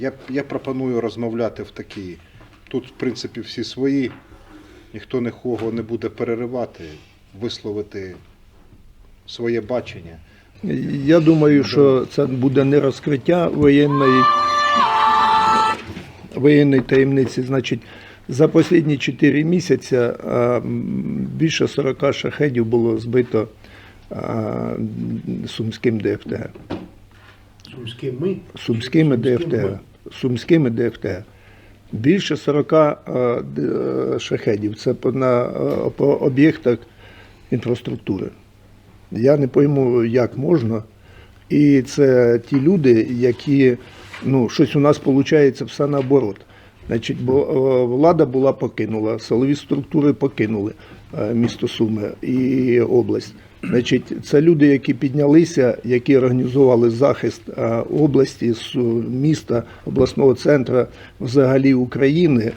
Я, я пропоную розмовляти в такій. Тут, в принципі, всі свої, ніхто нікого не буде переривати, висловити своє бачення. Я думаю, що це буде не розкриття воєнної, воєнної таємниці. Значить, за останні 4 місяці а, більше 40 шахедів було збито а, сумським ДФТГ. Сумськими. Сумськими Сумськими. ДФТГ. Сумськими ДФТГ. Більше 40 а, д- е, шахедів. Це на, е, по об'єктах інфраструктури. Я не пойму, як можна. І це ті люди, які ну, щось у нас виходить все наоборот. Значить, бо е, влада була покинула, силові структури покинули е, місто Суми і область. Значить, це люди, які піднялися, які організували захист е, області, су- міста, обласного центру, взагалі України.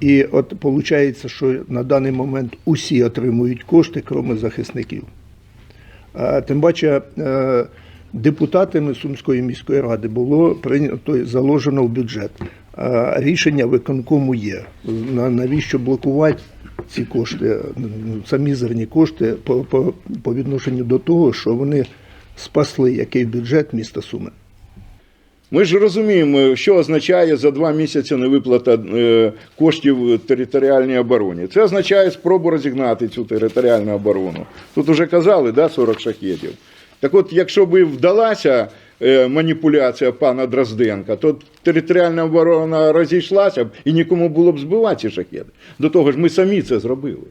І от виходить, що на даний момент усі отримують кошти, крім захисників. Тим паче е, депутатами Сумської міської ради було прийнято заложено в бюджет. Рішення виконкому є. Навіщо блокувати ці кошти? Ну, Це мізерні кошти по, по, по відношенню до того, що вони спасли який бюджет міста Суми. Ми ж розуміємо, що означає за два місяці невиплата е, коштів територіальній обороні. Це означає спробу розігнати цю територіальну оборону. Тут вже казали, да, 40 шахетів. Так от, якщо б вдалася маніпуляція пана Дрозденка, то територіальна оборона розійшлася б і нікому було б збивати ці шахети. До того ж, ми самі це зробили.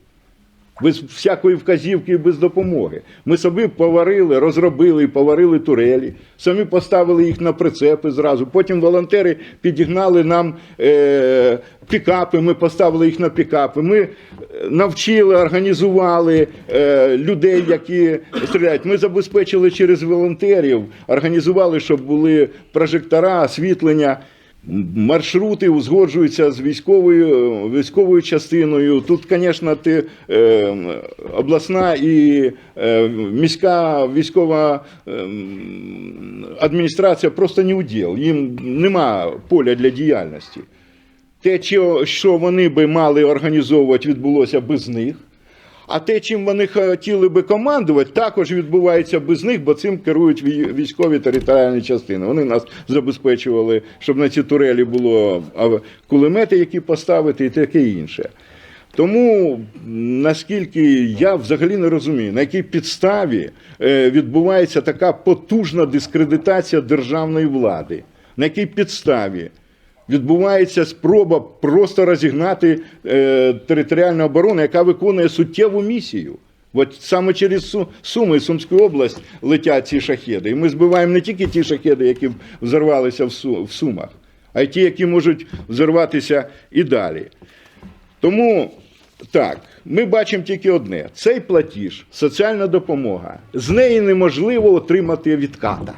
Без всякої вказівки і без допомоги. Ми собі поварили, розробили і поварили турелі, самі поставили їх на прицепи зразу. Потім волонтери підігнали нам е, пікапи, ми поставили їх на пікапи. Ми е, навчили, організували е, людей, які стріляють. Ми забезпечили через волонтерів, організували, щоб були прожектора, освітлення. Маршрути узгоджуються з військовою військовою частиною. Тут, звісно, ти е, обласна і е, міська військова е, адміністрація просто не уділ. Їм нема поля для діяльності. Те, що- вони би мали організовувати, відбулося без них. А те, чим вони хотіли би командувати, також відбувається без них, бо цим керують вій- військові територіальні частини. Вони нас забезпечували, щоб на ці турелі було кулемети, які поставити, і таке інше. Тому наскільки я взагалі не розумію, на якій підставі е, відбувається така потужна дискредитація державної влади, на якій підставі відбувається спроба просто розігнати е, територіальну оборону, яка виконує суттєву місію. От саме через Суми і Сумську область летять ці шахеди. І ми збиваємо не тільки ті шахеди, які взорвалися в Сумах, а й ті, які можуть взорватися і далі. Тому так, ми бачимо тільки одне: цей платіж, соціальна допомога, з неї неможливо отримати відката.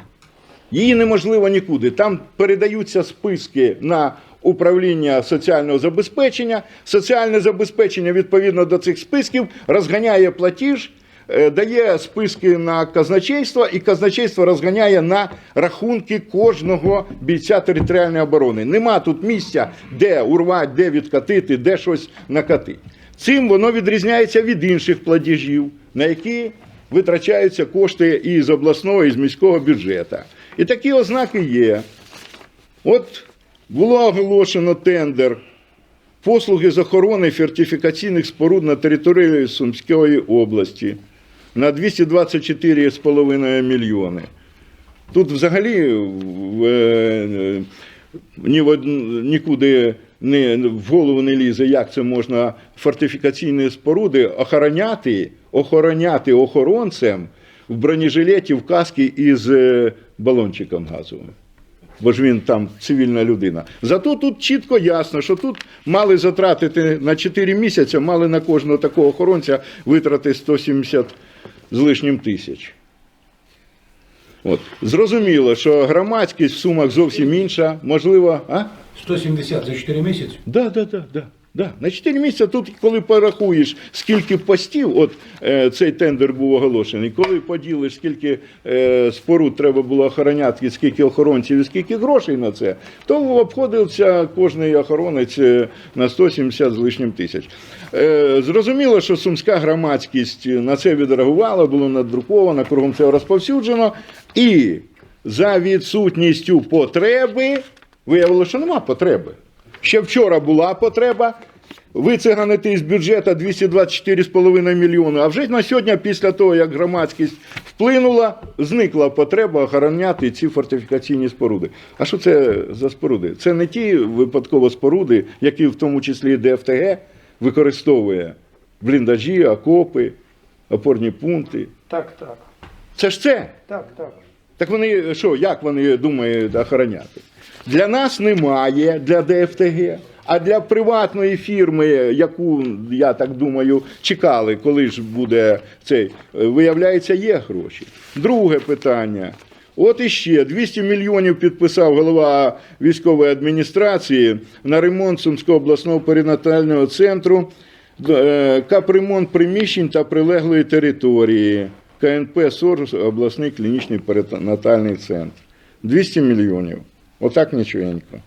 Її неможливо нікуди. Там передаються списки на управління соціального забезпечення. Соціальне забезпечення відповідно до цих списків розганяє платіж, е, дає списки на казначейство, і казначейство розганяє на рахунки кожного бійця територіальної оборони. Нема тут місця, де урвати, де відкатити, де щось накатити. Цим воно відрізняється від інших платежів, на які витрачаються кошти і з обласного, і з міського бюджету. І такі ознаки є. От було оголошено тендер послуги з охорони фортифікаційних споруд на території Сумської області на 224,5 мільйони. Тут взагалі в- е, ні в нікуди не, в голову не лізе, як це можна фортифікаційні споруди охороняти, охороняти охоронцем в бронежилеті, в каскі із е, балончиком газовим. Бо ж він там цивільна людина. Зато тут чітко ясно, що тут мали затратити на 4 місяці, мали на кожного такого охоронця витрати 170 з лишнім тисяч. От. Зрозуміло, що громадськість в сумах зовсім інша. Можливо, а? 170 за 4 місяці. Да, да, да, да. Да, на 4 місяці тут, коли порахуєш, скільки постів, от е, цей тендер був оголошений, коли поділиш, скільки е, споруд треба було охороняти, скільки охоронців і скільки грошей на це, то обходився кожний охоронець е, на 170 з лишнім тисяч. Е, зрозуміло, що сумська громадськість на це відреагувала, було надруковано, кругом це розповсюджено. І за відсутністю потреби виявилося, що нема потреби. Ще вчора була потреба вициганити із бюджету 224,5 мільйони. А вже на сьогодні, після того, як громадськість вплинула, зникла потреба охороняти ці фортифікаційні споруди. А що це за споруди? Це не ті випадково споруди, які в тому числі ДФТГ використовує бліндажі, окопи, опорні пункти. Так, так. Це ж це. Так, так. Так вони що, як вони думають охороняти? Для нас немає, для ДФТГ, а для приватної фірми, яку, я так думаю, чекали, коли ж буде цей, виявляється, є гроші. Друге питання. От іще 200 мільйонів підписав голова військової адміністрації на ремонт Сумського обласного перинатального центру, е, капремонт приміщень та прилеглої території. КНП СОР, обласний клінічний перинатальний центр. 200 мільйонів. Отак нічогенько.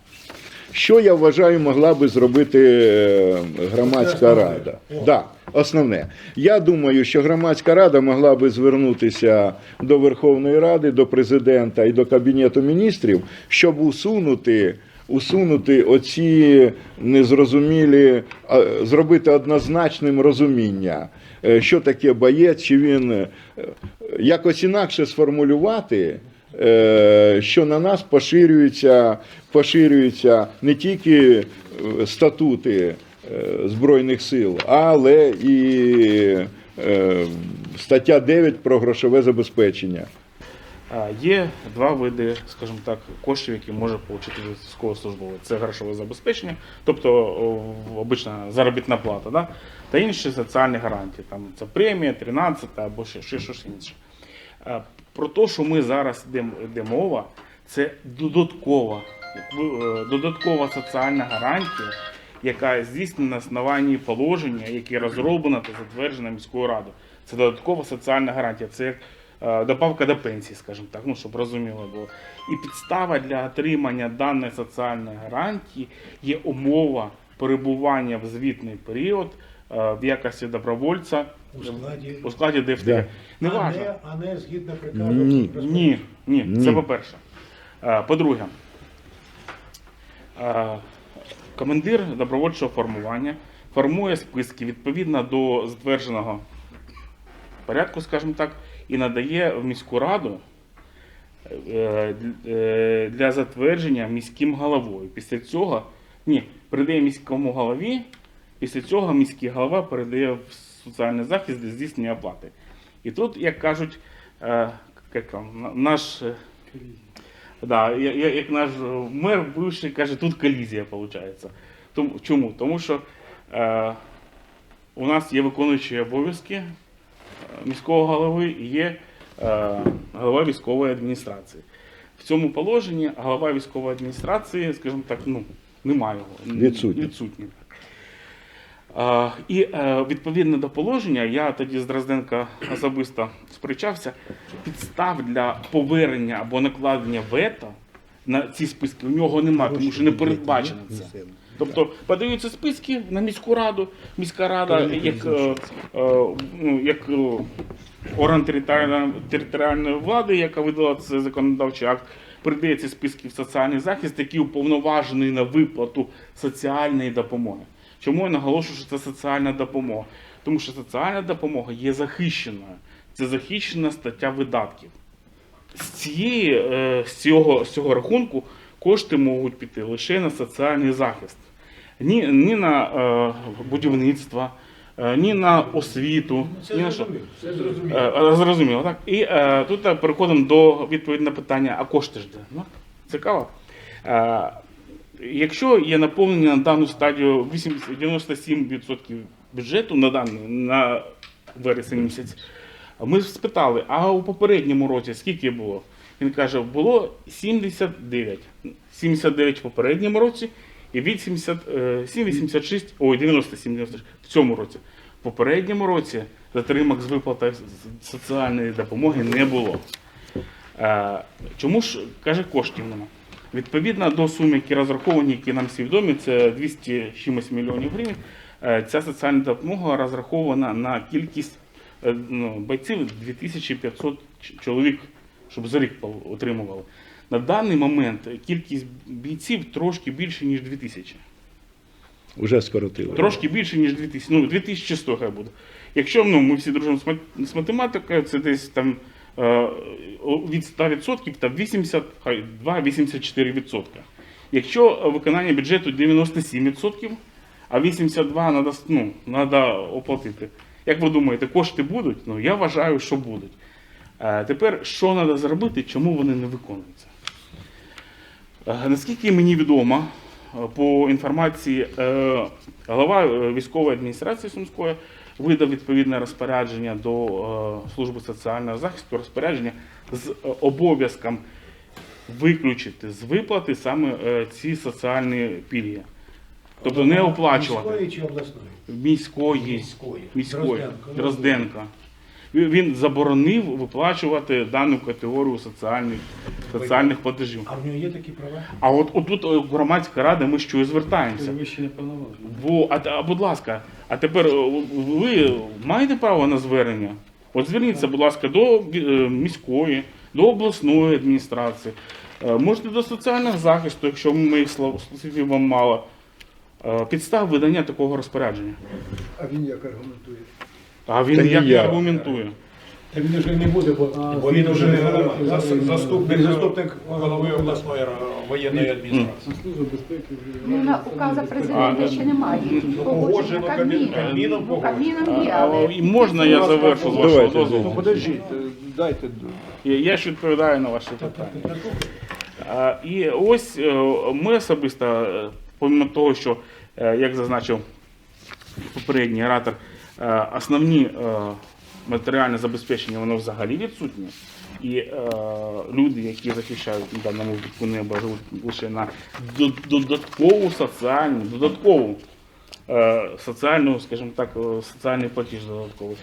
Що я вважаю, могла би зробити е, громадська рада? Да, основне. Я думаю, що громадська рада могла би звернутися до Верховної Ради, до президента і до Кабінету міністрів, щоб усунути. Усунути оці незрозумілі, зробити однозначним розуміння, е, що таке боєць, чи він е, якось інакше сформулювати, що на нас поширюються, поширюються не тільки е, статути е, Збройних сил, але і е, стаття 9 про грошове забезпечення. Є два види, скажімо так, коштів, які може отримати військовослужбовець. Це грошове забезпечення, тобто обична заробітна плата, да? та інші соціальні гарантії. Там це премія, 13 або ще щось інше. Про те, що ми зараз йде мова, це додаткова, е, додаткова соціальна гарантія, яка здійснена на основанні положення, яке розроблено та затверджено міською радою. Це додаткова соціальна гарантія. Це як е, добавка до пенсії, скажімо так, ну щоб розуміло було. І підстава для отримання даної соціальної гарантії є умова перебування в звітний період е, в якості добровольця У складі- у складі ДФТГ. Да. А не, а не згідно приказу. Ні. Ні, ні, Ні. це по-перше. По-друге, командир добровольчого формування формує списки відповідно до затвердженого порядку, скажімо так, і надає в міську раду е, е, для затвердження міським головою. Після цього ні, передає міському голові, після цього міський голова передає в соціальний захист для здійснення оплати. І тут, як кажуть, е, як там, наш. е, Да, я- я- як наш мер бивший каже, тут колізія виходить. Тому, чому? Тому що е, у нас є виконуючі обов'язки е, міського голови і є е, голова військової адміністрації. В цьому положенні голова військової адміністрації, скажімо так, ну, немає його. Відсутній. Відсутній. І е, відповідно до положення, я тоді з Дрозденка особисто сперечався, підстав для повернення або накладення вето на ці списки у нього немає, тому що не передбачено це. Тобто подаються списки на міську раду, міська рада як, е, е, ну, як орган територіальної, територіальної влади, яка видала цей законодавчий акт, передає ці списки в соціальний захист, який уповноважений на виплату соціальної допомоги. Чому я наголошую, що це соціальна допомога? Тому що соціальна допомога є захищеною. Це захищена стаття видатків. З, цієї, е, з, цього, з цього рахунку кошти можуть піти лише на соціальний захист. Ні, ні на е, будівництво, е, ні на освіту, Це ні на що. зрозуміло. Це зрозуміло. Е, так? І е, тут е, переходимо до відповіді на питання, а кошти ж де? Ну, цікаво. Е, якщо є наповнення на дану стадію 80 97% бюджету на даний на вересень місяць, ми спитали, а у попередньому році скільки було? Він каже, було 79. 79 в попередньому році І 80, е, 7,86, ой, 97, 96 в цьому році. В попередньому році затримок з виплати соціальної допомоги не було. Е, Чому ж каже коштів нема? Відповідно до сум, які розраховані, які нам всі відомі, це 200 чимось мільйонів гривень. е, Ця соціальна допомога розрахована на кількість е, ну, бойців 2500 чоловік, щоб за рік отримували. На даний момент кількість бійців трошки більше, ніж 2000. Вже скоротили. Трошки більше, ніж 2000. Ну, 2100 хай буде. Якщо ну, ми всі дружимо з мат- з математикою, це десь там від 100% та 80, хай 2-84%. Якщо виконання бюджету 97%, а 82 треба ну, надо оплатити. Як ви думаєте, кошти будуть? Ну, я вважаю, що будуть. Е, тепер, що треба зробити, чому вони не виконуються? Е, Наскільки мені відомо, е, по інформації е, голова е, військової адміністрації Сумської видав відповідне розпорядження до е, служби соціального захисту, розпорядження з е, обов'язком виключити з виплати саме е, ці соціальні пільги. Тобто не оплачувати Міської чи обласної? міської Міської. міської Дрозденко. Він- заборонив виплачувати дану категорію соціальних, соціальних платежів. А в нього є такі права? А от отут е, громадська рада, ми що і звертаємося. Повноважені. Бо, а, а будь ласка, а тепер е, ви маєте право на звернення? От зверніться, будь ласка, до е, міської, до обласної адміністрації, можете до соціального захисту, якщо моїх слів вам мало. Підстав видання такого розпорядження. А він як аргументує? А він Та як ніяк. аргументує. Та він вже не буде, бо, бо він вже не голова. Зас- Заступник, заступник голови обласної ра- воєнної адміністрації. Служба безпеки Ну, на указа президента ще немає. Погоджено Кабміном. Кабміном, Ну, Кабміном є, А, але... і можна я завершу з вашого Давайте, дозволу? Ну подождіть, е, дайте. Я, я ж відповідаю на ваші питання. А, І ось е, ми особисто, е, помимо того, що, е, як зазначив попередній оратор, основні е, матеріальне забезпечення воно взагалі відсутнє. І е, люди, які захищають в даному випадку небо, живуть лише на додаткову соціальну, додаткову е, соціальну, скажімо так, е, соціальний платіж додатковий.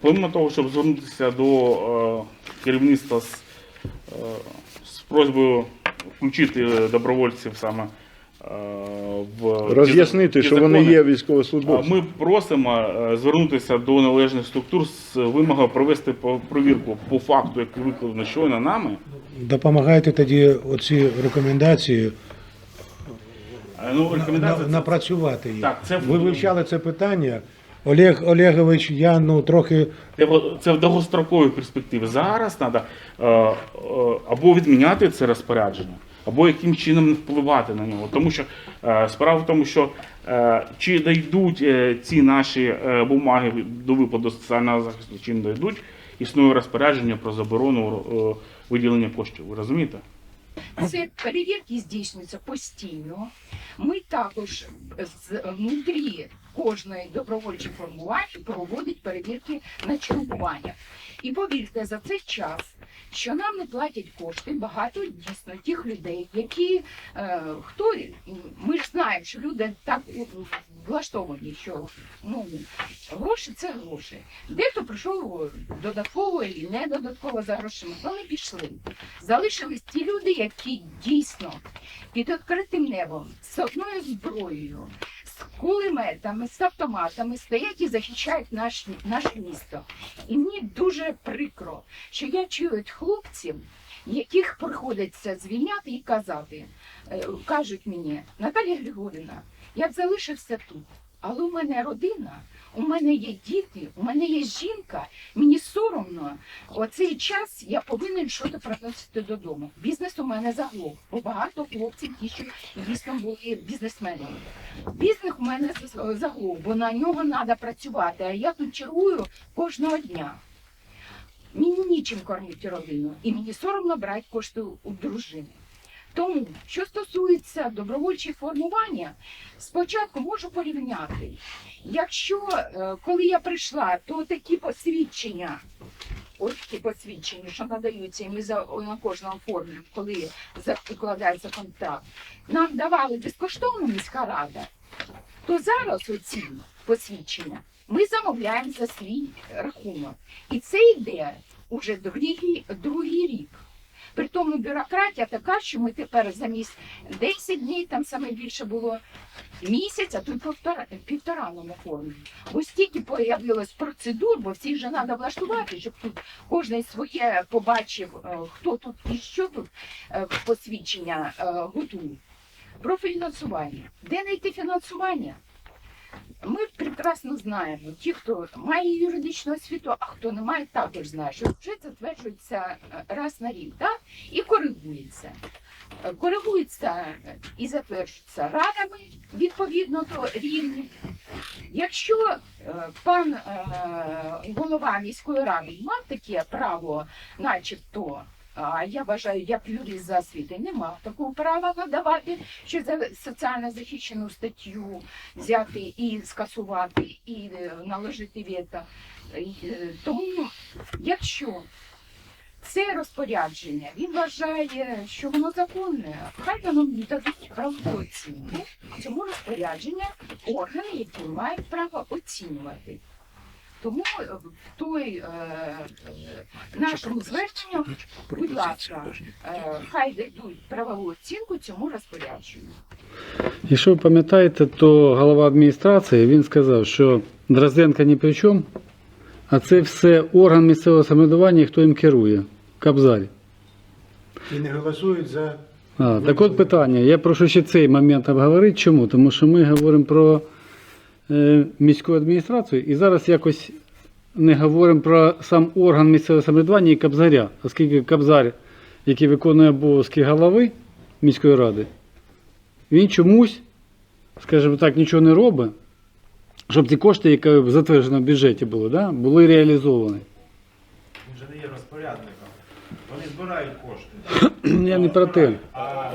Помимо того, щоб звернутися до е, керівництва з, е, з просьбою включити е, добровольців саме е, в Роз'яснити, що вони є а військовослужбовцями. Ми просимо е, звернутися до належних структур з вимогою провести провірку по факту, який викладено щойно нами. Допомагайте тоді оці рекомендації Е, Ну, на- напрацювати їх. Так, це Ви вивчали це питання. Олег Олегович, я ну трохи Це, в- це в довгостроковій перспективі. Зараз треба е, е, або відміняти це розпорядження, або яким чином впливати на нього. Тому що е, справа в тому, що е, чи дійдуть е, ці наші бумаги до виплату соціального захисту, чи не дійдуть, існує розпорядження про заборону виділення коштів. Ви розумієте? Це перевірки здійснюються постійно. Ми також внутрі кожної добровольчої формування проводить перевірки на чергування. І повірте, за цей час, що нам не платять кошти, багато дійсно тих людей, які е, хто ми ж знаємо, що люди так влаштовані, що ну гроші це гроші. Дехто прийшов додатково і не додатково за грошима, вони пішли. Залишились ті люди, які дійсно під відкритим небом з одною зброєю, кулеметами, з автоматами стоять і захищають наш, наше місто. І мені дуже прикро, що я чую хлопців, яких приходиться звільняти і казати. Е, Кажуть мені, Наталія Григорівна, я б залишився тут. Але у мене родина, у мене є діти, у мене є жінка, мені соромно. Оцей час я повинен щось приносити додому. Бізнес у мене заглох, бо багато хлопців ті, що дійсно були бізнесменами. Бізнес у мене заглох, бо на нього треба працювати, а я тут чергую кожного дня. Мені нічим кормити родину, і мені соромно брати кошти у дружини. Тому, що стосується добровольчих формування, спочатку можу порівняти. Якщо е, коли я прийшла, то такі посвідчення ось ті посвідчення, що надаються, ми за на кожному оформлюємо, коли закладається контракт, нам давали безкоштовно міська рада, то зараз оці посвідчення ми замовляємо за свій рахунок. І це йде уже другий, другий рік. При тому бюрократія така, що ми тепер замість 10 днів, там саме більше було місяць, а тут півтора, півтора нам оформлюємо. Бо стільки появилось процедур, бо всіх же треба влаштувати, щоб тут кожен своє побачив, е, хто тут і що тут е, посвідчення е, готує. Про фінансування. Де знайти фінансування? Ми прекрасно знаємо, ті, хто має юридичну освіту, а хто не має, також знає, що бюджет затверджується е, раз на рік, так? і коригується. Е, Коригується і затверджується радами відповідно до рівнів. Якщо е, пан голова міської ради мав таке право, начебто, а я вважаю, як юрист за освіти не мав такого права надавати, що за соціально захищену статтю взяти і скасувати, і е, наложити вето. Е, Тому, якщо це розпорядження, він вважає, що воно законне, хай воно дадуть правову оцінку цьому розпорядження органи, які мають право оцінювати. Тому е, в той е, е, нашому зверненню, будь ласка, е, хай дадуть правову оцінку цьому розпорядженню. Якщо ви пам'ятаєте, то голова адміністрації він сказав, що Дрозденко ні при чому, а це все орган місцевого самоврядування, і хто їм керує. Кабзарь. І не голосують за А, так от питання. Я прошу ще цей момент обговорити. Чому? Тому що ми говоримо про міську адміністрацію і зараз якось не говоримо про сам орган місцевого самоврядування і Кабзаря, оскільки Кабзар, який виконує обов'язки голови міської ради, він чомусь, скажімо так, нічого не робить, щоб ці кошти, які затверджені в бюджеті були, да, були реалізовані. Він же не є розпорядником. Вони збирають кошти. Я не про те.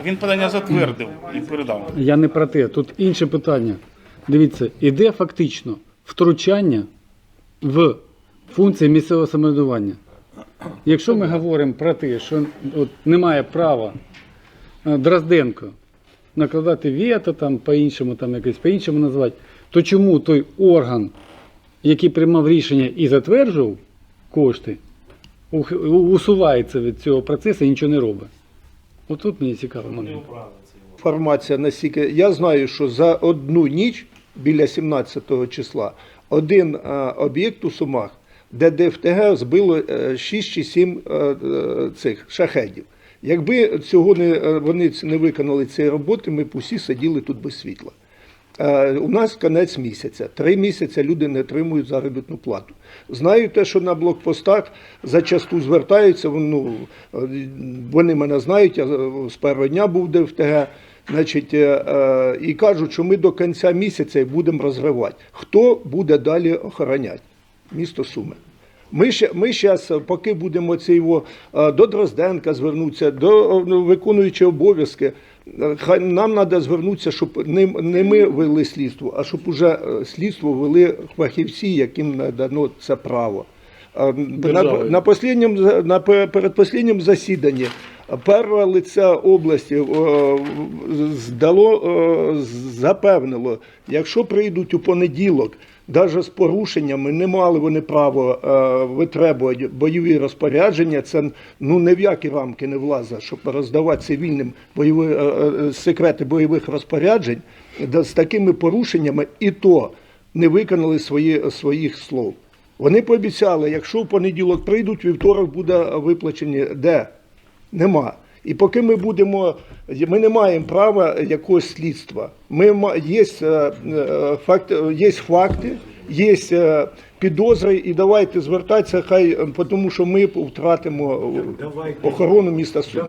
Він подання затвердив і передав. Я не про те. Тут інше питання. Дивіться, іде фактично втручання в функції місцевого самоврядування. Якщо ми говоримо про те, що от немає права е, Дрозденко накладати вето, там по-іншому, там якось по-іншому назвати, то чому той орган, який приймав рішення і затверджував кошти, усувається від цього процесу і нічого не робить? Отут мені цікаво момент. інформація настільки. Я знаю, що за одну ніч біля 17 числа один е, об'єкт у Сумах, де ДФТГ збило е, 6 чи 7 е, е, цих шахедів. Якби цього не е, вони не виконали цієї роботи, ми б усі сиділи тут без світла. Е, У нас кінець місяця. Три місяці люди не отримують заробітну плату. Знаю те, що на блокпостах зачасту звертаються. Ну, е, вони мене знають, я е, з першого дня був ДФТГ. Значить, е, е, і кажуть, що ми до кінця місяця будемо розривати. Хто буде далі охороняти? Місто Суми. Ми ще ми зараз, поки будемо це його е, до Дрозденка звернутися, до е, ну, виконуючого обов'язки. е, Хай нам треба звернутися, щоб не, не ми вели слідство, а щоб уже е, слідство вели фахівці, яким надано це право. Е, На, на, на пе- передпослідньому засіданні перше лице області е, здало, е, запевнило, якщо прийдуть у понеділок, навіть з порушеннями, не мали вони право е, витребувати бойові розпорядження, це ну ні в які рамки не влазить, щоб роздавати цивільним бойові, секрети бойових розпоряджень, з такими порушеннями і то не виконали свої, своїх слов. Вони пообіцяли, якщо в понеділок прийдуть, вівторок буде виплачені. Де? Нема. І поки ми будемо, ми не маємо права якогось слідства. Ми є, е, е, факт, є факти, є е, підозри, і давайте звертатися, хай, тому що ми втратимо охорону міста Сум.